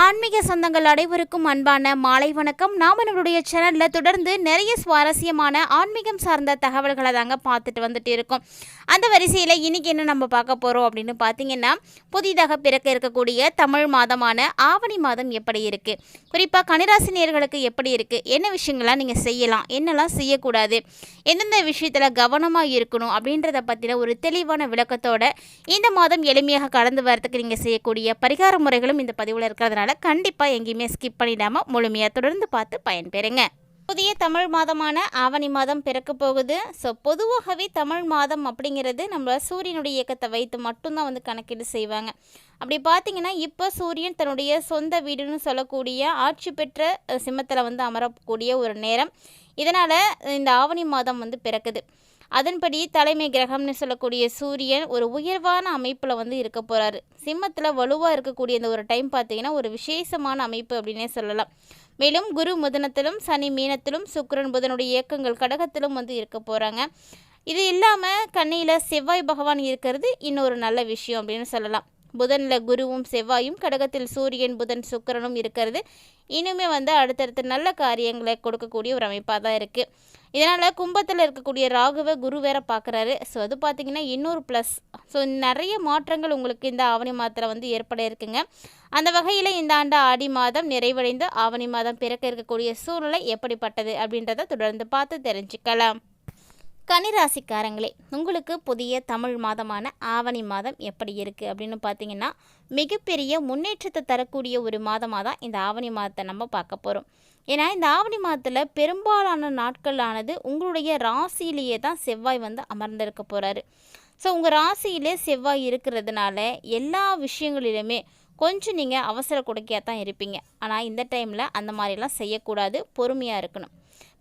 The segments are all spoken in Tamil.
ஆன்மீக சொந்தங்கள் அனைவருக்கும் அன்பான மாலை வணக்கம். நாம் நம்மளுடைய சேனலில் தொடர்ந்து நிறைய சுவாரஸ்யமான ஆன்மீகம் சார்ந்த தகவல்களை தாங்க பார்த்துட்டு வந்துட்டு இருக்கோம். அந்த வரிசையில் இன்னைக்கு என்ன நம்ம பார்க்க போகிறோம் அப்படின்னு பார்த்தீங்கன்னா புதிதாக பிறக்க இருக்கக்கூடிய தமிழ் மாதமான ஆவணி மாதம் எப்படி இருக்குது குறிப்பாக கனிராசினியர்களுக்கு எப்படி இருக்குது என்ன விஷயங்கள்லாம் நீங்கள் செய்யலாம்? என்னெல்லாம் செய்யக்கூடாது? எந்தெந்த விஷயத்தில் கவனமாக இருக்கணும்? அப்படின்றத பற்றின ஒரு தெளிவான விளக்கத்தோட இந்த மாதம் எளிமையாக கடந்து வரதுக்கு நீங்கள் செய்யக்கூடிய பரிகார முறைகளும் இந்த பதிவில் இருக்கிறதுனால அதனால் கண்டிப்பாக எங்கேயுமே ஸ்கிப் பண்ணிடாமல் முழுமையாக தொடர்ந்து பார்த்து பயன்பெறுங்க. புதிய தமிழ் மாதமான ஆவணி மாதம் பிறக்க போகுது. ஸோ பொதுவாகவே தமிழ் மாதம் அப்படிங்கிறது நம்ம சூரியனுடைய இயக்கத்தை வைத்து மட்டும்தான் வந்து கணக்கீடு செய்வாங்க. அப்படி பார்த்தீங்கன்னா இப்போ சூரியன் தன்னுடைய சொந்த வீடுன்னு சொல்லக்கூடிய ஆட்சி பெற்ற சிம்மத்தில் வந்து அமரக்கூடிய ஒரு நேரம். இதனால் இந்த ஆவணி மாதம் வந்து பிறக்குது. அதன்படி தலைமை கிரகம்னு சொல்லக்கூடிய சூரியன் ஒரு உயர்வான அமைப்பில் வந்து இருக்க போகிறாரு சிம்மத்தில் வலுவாக இருக்கக்கூடிய இந்த ஒரு டைம் பார்த்தீங்கன்னா ஒரு விசேஷமான அமைப்பு அப்படின்னே சொல்லலாம். மேலும் குரு முதனத்திலும் சனி மீனத்திலும் சுக்கரன் புதனுடைய இயக்கங்கள் கடகத்திலும் வந்து இருக்க போகிறாங்க இது இல்லாமல் கண்ணியில் செவ்வாய் பகவான் இருக்கிறது இன்னொரு நல்ல விஷயம் அப்படின்னு சொல்லலாம். புதனில் குருவும் செவ்வாயும் கடகத்தில் சூரியன் புதன் சுக்கிரனும் இருக்கிறது. இனிமே வந்து அடுத்தடுத்த நல்ல காரியங்களை கொடுக்கக்கூடிய ஒரு அமைப்பாக தான் இருக்குது இதனால் கும்பத்தில் இருக்கக்கூடிய ராகுவை குரு வேற பார்க்குறாரு ஸோ அது பார்த்திங்கன்னா இன்னொரு ப்ளஸ் ஸோ நிறைய மாற்றங்கள் உங்களுக்கு இந்த ஆவணி மாதத்தில் வந்து ஏற்பட இருக்குங்க. அந்த வகையில் இந்த ஆண்டு ஆடி மாதம் நிறைவடைந்து ஆவணி மாதம் பிறக்க இருக்கக்கூடிய சூழ்நிலை எப்படிப்பட்டது அப்படின்றத தொடர்ந்து பார்த்து தெரிஞ்சுக்கலாம். கனிராசிக்காரங்களே உங்களுக்கு புதிய தமிழ் மாதமான ஆவணி மாதம் எப்படி இருக்குது அப்படின்னு பார்த்தீங்கன்னா மிகப்பெரிய முன்னேற்றத்தை தரக்கூடிய ஒரு மாதமாக தான் இந்த ஆவணி மாதத்தை நம்ம பார்க்க போகிறோம் ஏன்னா இந்த ஆவணி மாதத்தில் பெரும்பாலான நாட்களானது உங்களுடைய ராசியிலேயே தான் செவ்வாய் வந்து அமர்ந்திருக்க போகிறாரு ஸோ உங்கள் ராசியிலே செவ்வாய் இருக்கிறதுனால எல்லா விஷயங்களிலுமே கொஞ்சம் நீங்கள் அவசர கொடுக்கையாக தான் இருப்பீங்க. ஆனால் இந்த டைமில் அந்த மாதிரிலாம் செய்யக்கூடாது பொறுமையாக இருக்கணும்.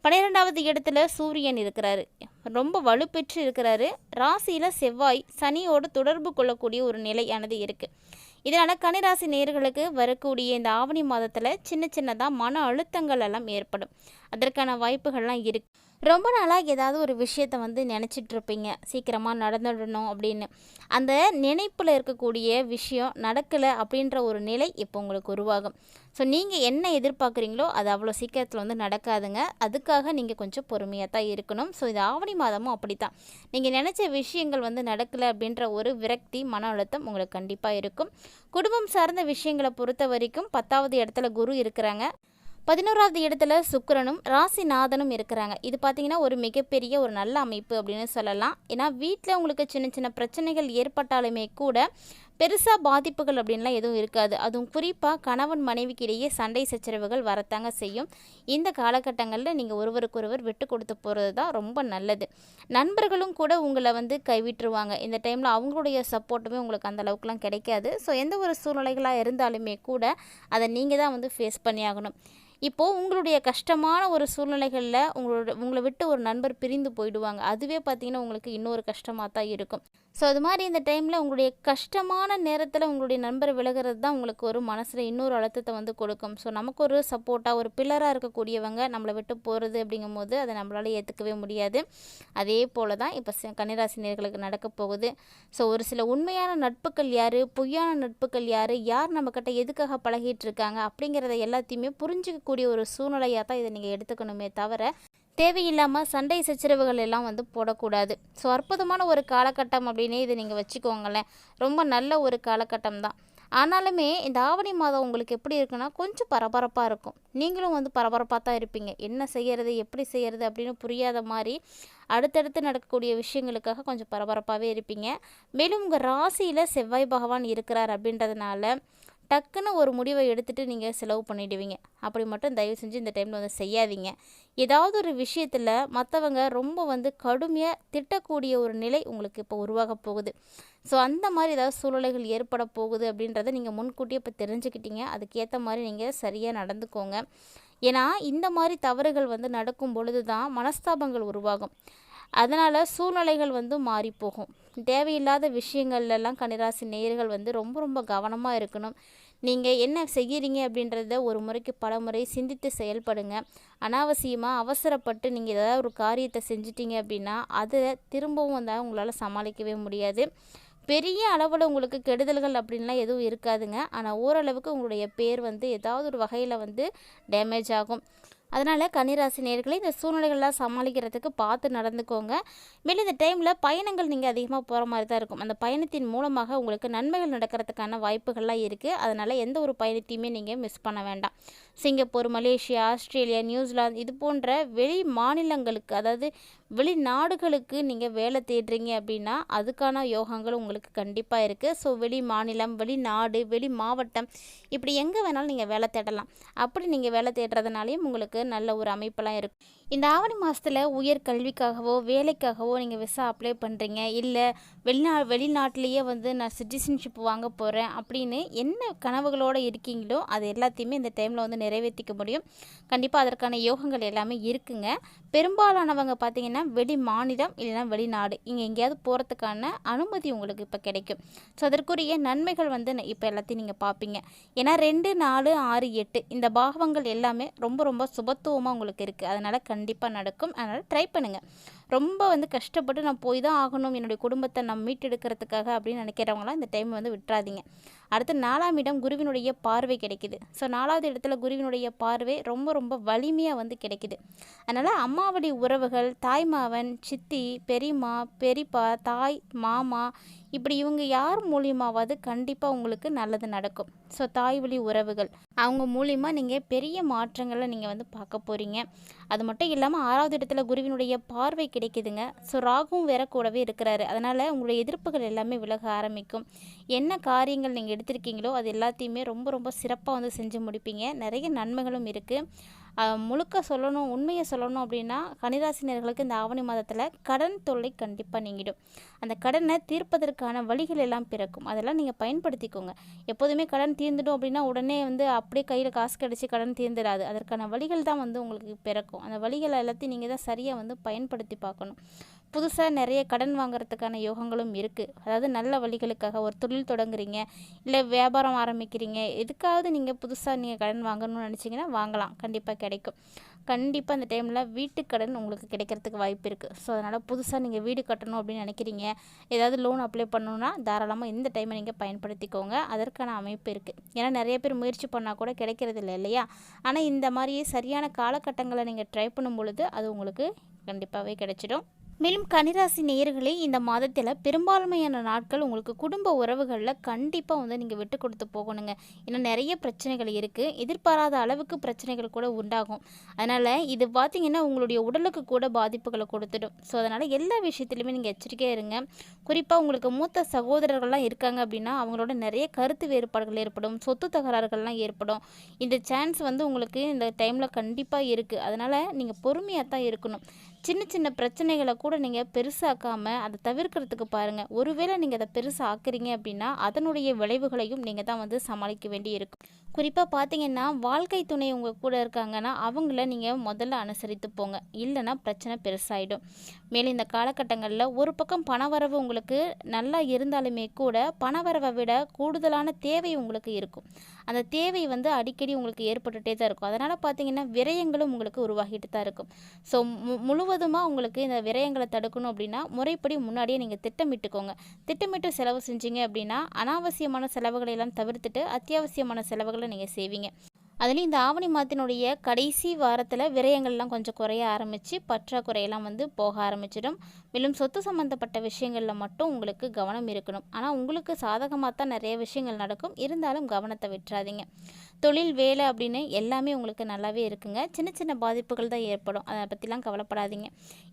பன்னிரெண்டாவது இடத்துல சூரியன் இருக்கிறாரு. ரொம்ப வலுப்பெற்று இருக்கிறாரு. ராசியில் செவ்வாய் சனியோடு தொடர்பு கொள்ளக்கூடிய ஒரு நிலையானது இருக்குது இதனால் கன்னிராசி நேர்களுக்கு வரக்கூடிய இந்த ஆவணி மாதத்தில் சின்ன சின்னதாக மன அழுத்தங்கள் எல்லாம் ஏற்படும். அதற்கான வாய்ப்புகள்லாம் இருக்குது ரொம்ப நாளாக ஏதாவது ஒரு விஷயத்த வந்து நினச்சிட்டு இருப்பீங்க. சீக்கிரமாக நடந்துடணும் அப்படின்னு. அந்த நினைப்பில் இருக்கக்கூடிய விஷயம் நடக்கலை அப்படின்ற ஒரு நிலை இப்போ உங்களுக்கு உருவாகும். ஸோ நீங்கள் என்ன எதிர்பார்க்குறீங்களோ அது அவ்வளோ சீக்கிரத்தில் வந்து நடக்காதுங்க. அதுக்காக நீங்கள் கொஞ்சம் பொறுமையாக தான் இருக்கணும். ஸோ இது ஆவணி மாதமும் அப்படி தான் நீங்கள் நினச்ச விஷயங்கள் வந்து நடக்கலை அப்படின்ற ஒரு விரக்தி மன அழுத்தம் உங்களுக்கு கண்டிப்பாக இருக்கும். குடும்பம் சார்ந்த விஷயங்களை பொறுத்த வரைக்கும் பத்தாவது இடத்துல குரு இருக்கிறாங்க. பதினோராவது இடத்துல சுக்கிரனும் ராசிநாதனும் இருக்கிறாங்க. இது பார்த்தீங்கன்னா ஒரு மிகப்பெரிய ஒரு நல்ல அமைப்பு அப்படின்னு சொல்லலாம். ஏன்னா வீட்டில் உங்களுக்கு சின்ன சின்ன பிரச்சனைகள் ஏற்பட்டாலுமே கூட பெருசாக பாதிப்புகள் அப்படின்லாம் எதுவும் இருக்காது. அதுவும் குறிப்பாக கணவன் மனைவிக்கு இடையே சண்டை சச்சரவுகள் வரத்தாங்க செய்யும். இந்த காலகட்டங்களில் நீங்கள் ஒருவருக்கொருவர் விட்டு கொடுத்து போகிறது தான் ரொம்ப நல்லது. நண்பர்களும் கூட உங்களை வந்து கைவிட்டுருவாங்க. இந்த டைமில் அவங்களுடைய சப்போர்ட்டுமே உங்களுக்கு அந்த அளவுக்குலாம் கிடைக்காது. ஸோ எந்த ஒரு சூழ்நிலைகளாக இருந்தாலுமே கூட அதை நீங்கள் தான் வந்து ஃபேஸ் பண்ணி ஆகணும். இப்போது உங்களுடைய கஷ்டமான ஒரு சூழ்நிலைகளில் உங்களோட உங்களை விட்டு ஒரு நண்பர் பிரிந்து போயிடுவாங்க. அதுவே பார்த்திங்கன்னா உங்களுக்கு இன்னொரு கஷ்டமாக தான் இருக்கும். ஸோ அது மாதிரி இந்த டைமில் உங்களுடைய கஷ்டமான நேரத்தில் உங்களுடைய நண்பர் விலகிறது தான் உங்களுக்கு ஒரு மனசில் இன்னொரு அழுத்தத்தை வந்து கொடுக்கும். ஸோ நமக்கு ஒரு சப்போர்ட்டாக ஒரு பில்லராக இருக்கக்கூடியவங்க நம்மளை விட்டு போகிறது அப்படிங்கும்போது அதை நம்மளால் ஏற்றுக்கவே முடியாது. அதே போல் தான் இப்போ கன்னிராசினியர்களுக்கு நடக்க போகுது. ஸோ ஒரு சில உண்மையான நட்புகள் யார் பொய்யான நட்புகள் யார் யார் நம்மக்கிட்ட எதுக்காக பழகிட்டு இருக்காங்க அப்படிங்கிறத எல்லாத்தையுமே புரிஞ்சிக்கக்கூடிய ஒரு சூழ்நிலையாக தான் இதை நீங்கள் எடுத்துக்கணுமே தவிர தேவையில்லாமல் சண்டை சச்சரவுகள் எல்லாம் வந்து போடக்கூடாது. ஸோ அற்புதமான ஒரு காலகட்டம் அப்படின்னே இதை நீங்கள் வச்சுக்கோங்களேன். ரொம்ப நல்ல ஒரு காலகட்டம் தான். ஆனாலுமே இந்த ஆவணி மாதம் உங்களுக்கு எப்படி இருக்குன்னா கொஞ்சம் பரபரப்பாக இருக்கும். நீங்களும் வந்து பரபரப்பாக தான் இருப்பீங்க. என்ன செய்கிறது எப்படி செய்கிறது அப்படின்னு புரியாத மாதிரி அடுத்தடுத்து நடக்கக்கூடிய விஷயங்களுக்காக கொஞ்சம் பரபரப்பாகவே இருப்பீங்க. மேலும் உங்கள் ராசியில் செவ்வாய் பகவான் இருக்கிறார் அப்படின்றதுனால டக்குன்னு ஒரு முடிவை எடுத்துகிட்டு நீங்கள் செலவு பண்ணிடுவீங்க. அப்படி மட்டும் தயவு செஞ்சு இந்த டைமில் வந்து செய்யாதீங்க. ஏதாவது ஒரு விஷயத்தில் மற்றவங்க ரொம்ப வந்து கடுமையாக திட்டக்கூடிய ஒரு நிலை உங்களுக்கு இப்போ உருவாக போகுது. ஸோ அந்த மாதிரி ஏதாவது சூழ்நிலைகள் ஏற்பட போகுது அப்படின்றத நீங்கள் முன்கூட்டியே இப்போ தெரிஞ்சுக்கிட்டீங்க. அதுக்கேற்ற மாதிரி நீங்கள் சரியாக நடந்துக்கோங்க. ஏன்னா இந்த மாதிரி தவறுகள் வந்து நடக்கும் பொழுது தான் மனஸ்தாபங்கள் உருவாகும். அதனால் சூழ்நிலைகள் வந்து மாறி போகும் தேவையில்லாத விஷயங்கள்லாம் கன்னிராசி நேயர்கள் வந்து ரொம்ப ரொம்ப கவனமாக இருக்கணும். நீங்கள் என்ன செய்கிறீங்க அப்படின்றத ஒரு முறைக்கு பல முறை சிந்தித்து செயல்படுங்க. அனாவசியமாக அவசரப்பட்டு நீங்கள் ஏதாவது ஒரு காரியத்தை செஞ்சிட்டீங்க அப்படின்னா அதை திரும்பவும் வந்து உங்களால் சமாளிக்கவே முடியாது. பெரிய அளவில் உங்களுக்கு கெடுதல்கள் அப்படின்லாம் எதுவும் இருக்காதுங்க. ஆனால் ஓரளவுக்கு உங்களுடைய பேர் வந்து ஏதாவது ஒரு வகையில் வந்து டேமேஜ் ஆகும். அதனால் கன்னிராசி நேர்களை இந்த சூழ்நிலைகள்லாம் சமாளிக்கிறதுக்கு பார்த்து நடந்துக்கோங்க. மேலும் இந்த டைமில் பயணங்கள் நீங்கள் அதிகமாக போகிற மாதிரி தான் இருக்கும். அந்த பயணத்தின் மூலமாக உங்களுக்கு நன்மைகள் நடக்கிறதுக்கான வாய்ப்புகள்லாம் இருக்குது அதனால் எந்த ஒரு பயணத்தையுமே நீங்கள் மிஸ் பண்ண வேண்டாம். சிங்கப்பூர் மலேசியா ஆஸ்திரேலியா நியூசிலாந்து இது போன்ற வெளி மாநிலங்களுக்கு அதாவது வெளிநாடுகளுக்கு நீங்கள் வேலை தேடுறீங்க அப்படின்னா அதுக்கான யோகங்கள் உங்களுக்கு கண்டிப்பாக இருக்குது ஸோ வெளி மாநிலம் வெளிநாடு வெளி மாவட்டம் இப்படி எங்கே வேணாலும் நீங்கள் வேலை தேடலாம். அப்படி நீங்கள் வேலை தேடுறதுனாலையும் உங்களுக்கு நல்ல ஒரு அமைப்பெல்லாம் இருக்கும். இந்த ஆவணி மாதத்தில் உயர் கல்விக்காகவோ வேலைக்காகவோ நீங்கள் விசா அப்ளை பண்ணுறீங்க இல்லை வெளிநா வெளிநாட்டிலேயே வந்து நான் சிட்டிசன்ஷிப் வாங்க போகிறேன் அப்படின்னு என்ன கனவுகளோடு இருக்கீங்களோ அது எல்லாத்தையுமே இந்த டைமில் வந்து நிறைவேற்றிக்க முடியும். கண்டிப்பாக அதற்கான யோகங்கள் எல்லாமே இருக்குங்க. பெரும்பாலானவங்க பார்த்தீங்கன்னா வெளி மாநிலம் இல்லைன்னா வெளிநாடு. இங்கே எங்கேயாவது போகிறதுக்கான அனுமதி உங்களுக்கு இப்போ கிடைக்கும். ஸோ அதற்குரிய நன்மைகள் வந்து இப்போ எல்லாத்தையும் நீங்கள் பார்ப்பீங்க ஏன்னா ரெண்டு நாலு ஆறு எட்டு இந்த பாகவங்கள் எல்லாமே ரொம்ப ரொம்ப சுபத்துவமாக உங்களுக்கு இருக்குது அதனால் கண்டிப்பாக நடக்கும். அதனால் ட்ரை பண்ணுங்கள் ரொம்ப வந்து கஷ்டப்பட்டு நான் போய் தான் ஆகணும். என்னுடைய குடும்பத்தை நான் மீட்டெடுக்கிறதுக்காக அப்படின்னு நினைக்கிறவங்களாம் இந்த டைம் வந்து விட்டுறாதீங்க. அடுத்து நாலாம் இடம் குருவினுடைய பார்வை கிடைக்குது. ஸோ நாலாவது இடத்துல குருவினுடைய பார்வை ரொம்ப ரொம்ப வலிமையாக வந்து கிடைக்குது. அதனால் அம்மாவளி உறவுகள் தாய்மாவன் சித்தி பெரியம்மா பெரியப்பா தாய் மாமா இப்படி இவங்க யார் மூலியமாவது கண்டிப்பாக உங்களுக்கு நல்லது நடக்கும். ஸோ தாய் வழி உறவுகள். அவங்க மூலிமா நீங்கள் பெரிய மாற்றங்களை நீங்கள் வந்து பார்க்க போகிறீங்க அது மட்டும் இல்லாமல் ஆறாவது இடத்துல குருவினுடைய பார்வை கிடைக்குதுங்க. ஸோ ராகுவும் வேற கூடவே இருக்கிறாரு. அதனால் உங்களுடைய எதிர்ப்புகள் எல்லாமே விலக ஆரம்பிக்கும். என்ன காரியங்கள் நீங்கள் எடுத்திருக்கீங்களோ அது எல்லாத்தையுமே ரொம்ப ரொம்ப சிறப்பாக வந்து செஞ்சு முடிப்பீங்க. நிறைய நன்மைகளும் இருக்குது முழுக்க சொல்லணும் உண்மையை சொல்லணும் அப்படின்னா கனிராசினியர்களுக்கு இந்த ஆவணி மாதத்தில் கடன் தொல்லை கண்டிப்பாக நீங்கிடும். அந்த கடனை தீர்ப்பதற்கான வழிகள் எல்லாம் பிறக்கும். அதெல்லாம் நீங்கள் பயன்படுத்திக்கோங்க. எப்போதுமே கடன் தீர்ந்துடும் அப்படின்னா உடனே வந்து அப்படியே கையில் காசு கிடச்சி கடன் தீர்ந்துடாது. அதற்கான வழிகள் தான் வந்து உங்களுக்கு பிறக்கும். அந்த வழிகளை எல்லாத்தையும் நீங்கள் தான் சரியாக வந்து பயன்படுத்தி பார்க்கணும். புதுசாக நிறைய கடன் வாங்குறதுக்கான யோகங்களும் இருக்குது அதாவது நல்ல வழிகளுக்காக ஒரு தொழில் தொடங்குறீங்க இல்லை வியாபாரம் ஆரம்பிக்கிறீங்க எதுக்காவது நீங்கள் புதுசாக நீங்கள் கடன் வாங்கணும்னு நினச்சிங்கன்னா வாங்கலாம். கண்டிப்பாக கிடைக்கும். கண்டிப்பாக அந்த டைமில் வீட்டு கடன் உங்களுக்கு கிடைக்கிறதுக்கு வாய்ப்பு இருக்குது ஸோ அதனால் புதுசாக நீங்கள் வீடு கட்டணும் அப்படின்னு நினைக்கிறீங்க ஏதாவது லோன் அப்ளை பண்ணணுன்னா தாராளமாக இந்த டைமை நீங்கள் பயன்படுத்திக்கோங்க. அதற்கான அமைப்பு இருக்குது ஏன்னா நிறைய பேர் முயற்சி பண்ணால் கூட கிடைக்கிறது இல்லை இல்லையா? ஆனால் இந்த மாதிரி சரியான காலகட்டங்களை நீங்கள் ட்ரை பண்ணும் பொழுது அது உங்களுக்கு கண்டிப்பாகவே கிடைச்சிடும். மேலும் கனிராசி நேயர்களே இந்த மாதத்தில் பெரும்பான்மையான நாட்கள் உங்களுக்கு குடும்ப உறவுகளில் கண்டிப்பாக வந்து நீங்கள் விட்டு கொடுத்து போகணுங்க. ஏன்னா நிறைய பிரச்சனைகள் இருக்குது எதிர்பாராத அளவுக்கு பிரச்சனைகள் கூட உண்டாகும். அதனால் இது பார்த்திங்கன்னா உங்களுடைய உடலுக்கு கூட பாதிப்புகளை கொடுத்துடும். ஸோ அதனால் எல்லா விஷயத்துலையுமே நீங்கள் எச்சரிக்கையாக இருங்க. குறிப்பாக உங்களுக்கு மூத்த சகோதரர்கள்லாம் இருக்காங்க அப்படின்னா அவங்களோட நிறைய கருத்து வேறுபாடுகள் ஏற்படும். சொத்து தகராறுகள்லாம் ஏற்படும். இந்த சான்ஸ் வந்து உங்களுக்கு இந்த டைமில் கண்டிப்பாக இருக்குது அதனால் நீங்கள் பொறுமையாக தான் இருக்கணும். சின்ன சின்ன பிரச்சனைகளை கூட நீங்கள் பெருசாக்காமல் அதை தவிர்க்கிறதுக்கு பாருங்கள் ஒருவேளை நீங்கள் அதை பெருசாக ஆக்குறீங்க அப்படின்னா அதனுடைய விளைவுகளையும் நீங்கள் தான் வந்து சமாளிக்க வேண்டி இருக்கும் குறிப்பாக பார்த்தீங்கன்னா வாழ்க்கை துணை உங்கள் கூட இருக்காங்கன்னா அவங்கள நீங்கள் முதல்ல அனுசரித்து போங்க. இல்லைன்னா பிரச்சனை பெருசாகிடும் மேலும் இந்த காலகட்டங்களில் ஒரு பக்கம் பணவரவு உங்களுக்கு நல்லா இருந்தாலுமே கூட பணவரவை விட கூடுதலான தேவை உங்களுக்கு இருக்கும். அந்த தேவை வந்து அடிக்கடி உங்களுக்கு ஏற்பட்டுகிட்டே தான் இருக்கும். அதனால் பார்த்தீங்கன்னா விரயங்களும் உங்களுக்கு உருவாகிட்டு தான் இருக்கும். ஸோ மு முழுவதுமாக உங்களுக்கு இந்த விரயங்களை தடுக்கணும் அப்படின்னா முறைப்படி முன்னாடியே நீங்கள் திட்டமிட்டுக்கோங்க. திட்டமிட்டு செலவு செஞ்சீங்க அப்படின்னா அனாவசியமான செலவுகளை எல்லாம் தவிர்த்துட்டு அத்தியாவசியமான செலவுகளை நீங்கள் செய்வீங்க. அதுலேயும் இந்த ஆவணி மாதத்தினுடைய கடைசி வாரத்தில் விரயங்கள்லாம் கொஞ்சம் குறைய ஆரம்பித்து பற்றாக்குறையெல்லாம் வந்து போக ஆரம்பிச்சிடும். மேலும் சொத்து சம்மந்தப்பட்ட விஷயங்களில் மட்டும் உங்களுக்கு கவனம் இருக்கணும். ஆனால் உங்களுக்கு சாதகமாக தான் நிறைய விஷயங்கள் நடக்கும். இருந்தாலும் கவனத்தை விட்டுறாதீங்க. தொழில் வேலை அப்படின்னு எல்லாமே உங்களுக்கு நல்லாவே இருக்குங்க. சின்ன சின்ன பாதிப்புகள் தான் ஏற்படும். அதை பற்றிலாம் கவலைப்படாதீங்க.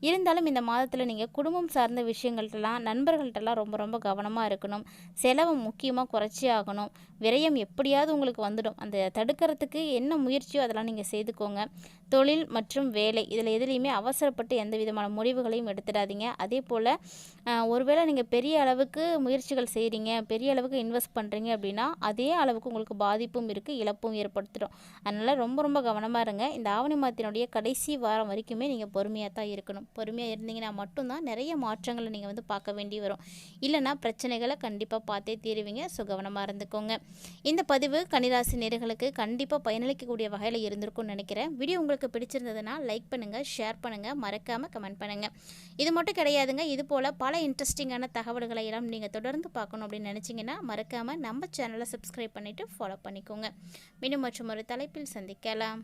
இருந்தாலும் இந்த மாதத்தில் நீங்கள் குடும்பம் சார்ந்த விஷயங்கள்ட்டலாம் நண்பர்கள்ட்டலாம் ரொம்ப ரொம்ப கவனமாக இருக்கணும். செலவை முக்கியமாக குறைச்சி ஆகணும். விரயம் எப்படியாவது உங்களுக்கு வந்துடும். அந்த தடுக்கிறதுக்கு என்ன முயற்சியோ அதெல்லாம் நீங்கள் செய்துக்கோங்க. தொழில் மற்றும் வேலை இதில் எதுலேயுமே அவசரப்பட்டு எந்த விதமான முடிவுகளையும் எடுத்துடாதீங்க. அதே போல் ஒருவேளை நீங்கள் பெரிய அளவுக்கு முயற்சிகள் செய்கிறீங்க பெரிய அளவுக்கு இன்வெஸ்ட் பண்ணுறீங்க அப்படின்னா அதே அளவுக்கு உங்களுக்கு பாதிப்பும் இருக்குது இழப்பும் ஏற்படுத்திடும். அதனால் ரொம்ப ரொம்ப கவனமாக இருங்க. இந்த ஆவணி மாதத்தினுடைய கடைசி வாரம் வரைக்குமே நீங்கள் பொறுமையாக தான் இருக்கணும். பொறுமையாக இருந்தீங்கன்னா மட்டும்தான் நிறைய மாற்றங்களை நீங்கள் வந்து பார்க்க வேண்டி வரும். இல்லைனா பிரச்சனைகளை கண்டிப்பாக பார்த்தே தீருவீங்க. ஸோ கவனமாக இருந்துக்கோங்க. இந்த பதிவு கன்னிராசி நேர்களுக்கு கண்டிப்பாக பயனளிக்கக்கூடிய வகையில் இருந்திருக்கும்னு நினைக்கிறேன். வீடியோ உங்களுக்கு பிடிச்சிருந்ததுன்னா லைக் பண்ணுங்கள் ஷேர் பண்ணுங்கள் மறக்காமல் கமெண்ட் பண்ணுங்கள் இது மட்டும் கிடையாதுங்க இது போல் பல இன்ட்ரெஸ்டிங்கான தகவல்களை எல்லாம் நீங்கள் தொடர்ந்து பார்க்கணும் அப்படின்னு நினச்சிங்கன்னா மறக்காமல் நம்ம சேனலை சப்ஸ்கிரைப் பண்ணிவிட்டு ஃபாலோ பண்ணிக்கோங்க. மீண்டும் மற்றும் ஒரு தலைப்பில் சந்திக்கலாம்.